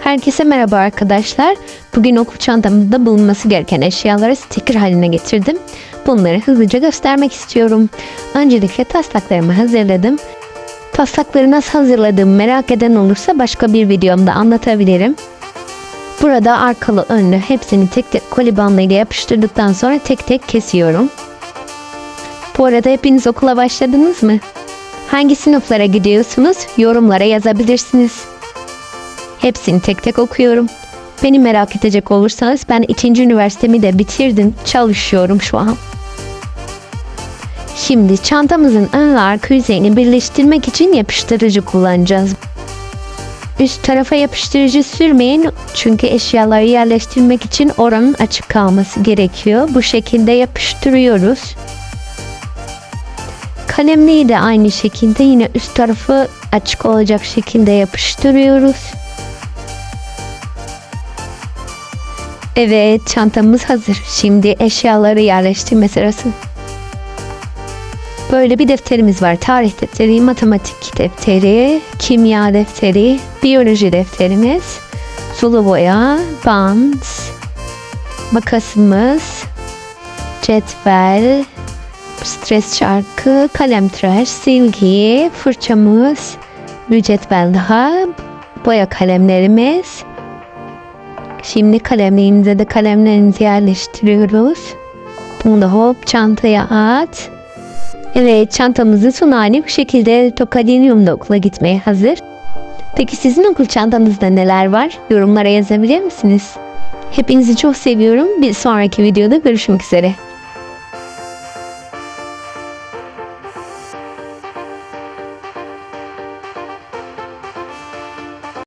Herkese merhaba arkadaşlar. Bugün okul çantamızda bulunması gereken eşyaları sticker haline getirdim. Bunları hızlıca göstermek istiyorum. Öncelikle taslaklarımı hazırladım. Taslakları nasıl hazırladığımı merak eden olursa başka bir videomda anlatabilirim. Burada arkalı önlü hepsini tek tek koli bandıyla yapıştırdıktan sonra tek tek kesiyorum. Bu arada hepiniz okula başladınız mı? Hangi sınıflara gidiyorsunuz? Yorumlara yazabilirsiniz. Hepsini tek tek okuyorum. Beni merak edecek olursanız ben ikinci üniversitemi de bitirdim. Çalışıyorum şu an. Şimdi çantamızın ön ve arka yüzeyini birleştirmek için yapıştırıcı kullanacağız. Üst tarafa yapıştırıcı sürmeyin çünkü eşyaları yerleştirmek için oranın açık kalması gerekiyor. Bu şekilde yapıştırıyoruz. Kalemliği de aynı şekilde yine üst tarafı açık olacak şekilde yapıştırıyoruz. Evet çantamız hazır. Şimdi eşyaları yerleştirme sırası. Böyle bir defterimiz var. Tarih defteri, matematik defteri, kimya defteri, biyoloji defterimiz, sulu boya, bant, makasımız, cetvel, stres çarkı, kalem tıraş, silgi, fırçamız, bir cetvel daha, boya kalemlerimiz. Şimdi kalemliğinize de kalemlerinizi yerleştiriyoruz. Bunu da hop çantaya at. Evet çantamızın son bu şekilde Tokadinyum'da okula gitmeye hazır. Peki sizin okul çantanızda neler var? Yorumlara yazabilir misiniz? Hepinizi çok seviyorum. Bir sonraki videoda görüşmek üzere.